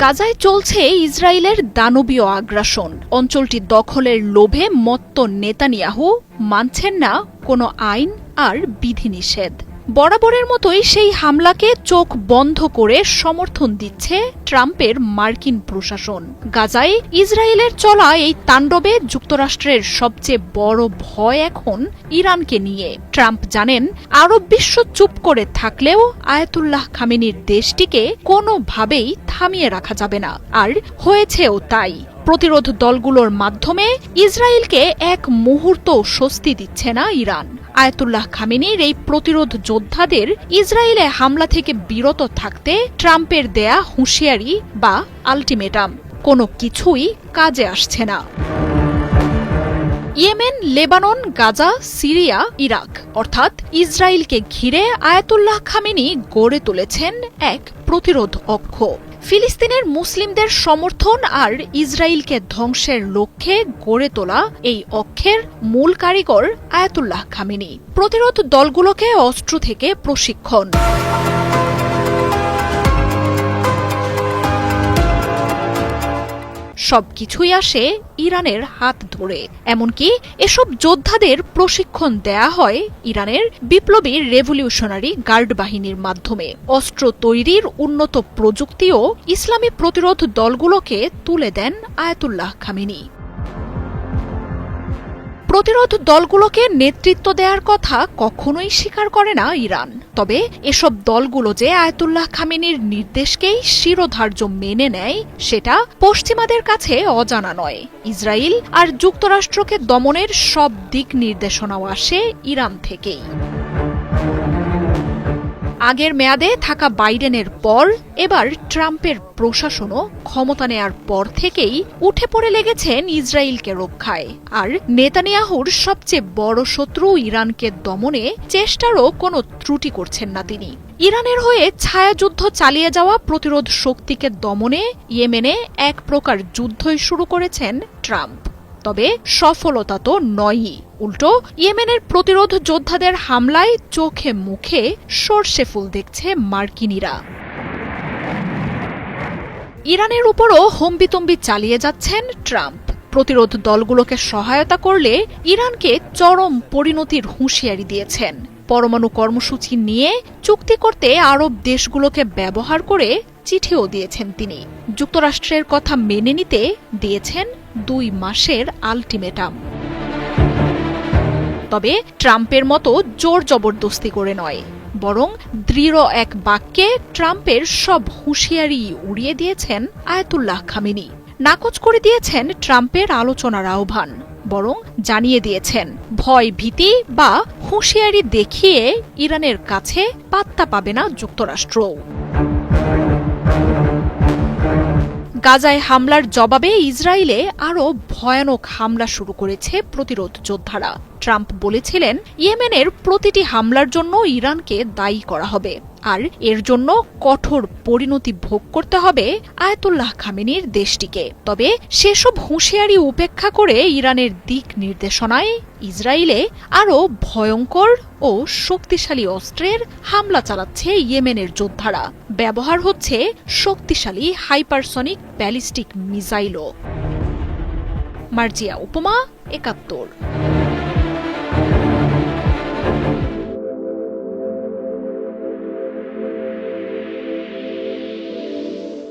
গাজায় চলছে ইসরায়েলের দানবীয় আগ্রাসন। অঞ্চলটি দখলের লোভে মত্ত নেতানিয়াহু মানছেন না কোনো আইন আর বিধিনিষেধ। বরাবরের মতোই সেই হামলাকে চোখ বন্ধ করে সমর্থন দিচ্ছে ট্রাম্পের মার্কিন প্রশাসন। গাজায় ইসরায়েলের চলা এই তাণ্ডবে যুক্তরাষ্ট্রের সবচেয়ে বড় ভয় এখন ইরানকে নিয়ে। ট্রাম্প জানেন আরব বিশ্ব চুপ করে থাকলেও আয়াতুল্লাহ খামেনির দেশটিকে কোনোভাবেই থামিয়ে রাখা যাবে না। আর হয়েছেও তাই। প্রতিরোধ দলগুলোর মাধ্যমে ইসরায়েলকে এক মুহূর্ত স্বস্তি দিচ্ছে না ইরান। আয়াতুল্লাহ খামেনির এই প্রতিরোধ যোদ্ধাদের ইসরায়েলে হামলা থেকে বিরত থাকতে ট্রাম্পের দেয়া হুঁশিয়ারি বা আলটিমেটাম। কোনো কিছুই কাজে আসছে না। Yemen, Lebanon, Gaza, Syria, Iraq, অর্থাৎ ইসরায়েলকে ঘিরে আয়াতুল্লাহ খামেনি গড়ে তুলেছেন এক প্রতিরোধ অক্ষ। ফিলিস্তিনের মুসলিমদের সমর্থন আর ইসরায়েলকে ধ্বংসের লক্ষ্যে গড়ে তোলা এই অক্ষের মূল কারিগর আয়াতুল্লাহ খামেনি। প্রতিরোধ দলগুলোকে অস্ত্র থেকে প্রশিক্ষণ। সবকিছুই আসে ইরানের হাত ধরে। এমনকি এসব যোদ্ধাদের প্রশিক্ষণ দেয়া হয় ইরানের বিপ্লবী রেভলিউশনারি গার্ড বাহিনীর মাধ্যমে। অস্ত্র তৈরির উন্নত প্রযুক্তিও ইসলামী প্রতিরোধ দলগুলোকে তুলে দেন আয়াতুল্লাহ খামেনি। প্রতিরোধ দলগুলোকে নেতৃত্ব দেওয়ার কথা কখনোই স্বীকার করে না ইরান। তবে এসব দলগুলো যে আয়তুল্লাহ খামেনির নির্দেশকেই শিরোধার্য মেনে নেয়, সেটা পশ্চিমাদের কাছে অজানা নয়। ইসরায়েল আর যুক্তরাষ্ট্রকে দমনের সব দিক নির্দেশনাও আসে ইরান থেকেই। আগের মেয়াদে থাকা বাইডেনের পর, এবার ট্রাম্পের প্রশাসনও ক্ষমতা নেয়ার পর থেকেই উঠে পড়ে লেগেছেন ইসরায়েলকে রক্ষায়। আর নেতানিয়াহুর সবচেয়ে বড় শত্রু ইরানকে দমনে চেষ্টারও কোনো ত্রুটি করছেন না তিনি। ইরানের হয়ে ছায়াযুদ্ধ চালিয়ে যাওয়া প্রতিরোধ শক্তিকে দমনে ইয়েমেনে এক প্রকার যুদ্ধই শুরু করেছেন ট্রাম্প। তবে সফলতা তো নয়ই। উল্টো, ইয়েমেনের প্রতিরোধ যোদ্ধাদের হামলায় চোখে মুখে সর্ষে ফুল দেখছে মার্কিনীরা। ইরানের উপরও হম্বিতম্বি চালিয়ে যাচ্ছেন ট্রাম্প। প্রতিরোধ দলগুলোকে সহায়তা করলে ইরানকে চরম পরিণতির হুঁশিয়ারি দিয়েছেন। পরমাণু কর্মসূচি নিয়ে চুক্তি করতে আরব দেশগুলোকে ব্যবহার করে চিঠিও দিয়েছেন তিনি। যুক্তরাষ্ট্রের কথা মেনে নিতে দিয়েছেন দুই মাসের আলটিমেটাম। তবে ট্রাম্পের মতো জোর জবরদস্তি করে নয়, বরং দৃঢ় এক বাক্যে ট্রাম্পের সব হুঁশিয়ারি উড়িয়ে দিয়েছেন আয়াতুল্লাহ খামিনি। নাকচ করে দিয়েছেন ট্রাম্পের আলোচনার আহ্বান, বরং জানিয়ে দিয়েছেন, ভয় ভীতি বা হুঁশিয়ারি দেখিয়ে ইরানের কাছে পাত্তা পাবে না যুক্তরাষ্ট্রও। গাজায় হামলার জবাবে ইসরায়েলে আরও ভয়ানক হামলা শুরু করেছে প্রতিরোধ যোদ্ধারা। ট্রাম্প বলেছিলেন, ইয়েমেনের প্রতিটি হামলার জন্য ইরানকে দায়ী করা হবে। আর এর জন্য কঠোর পরিণতি ভোগ করতে হবে আয়াতুল্লাহ খামেনির দেশটিকে। তবে সেসব হুঁশিয়ারি উপেক্ষা করে ইরানের দিক নির্দেশনায় ইসরায়েলে আরও ভয়ঙ্কর ও শক্তিশালী অস্ত্রের হামলা চালাচ্ছে ইয়েমেনের যোদ্ধারা। ব্যবহার হচ্ছে শক্তিশালী হাইপারসনিক ব্যালিস্টিক মিসাইলও। মার্জিয়া উপমা একাত্তর।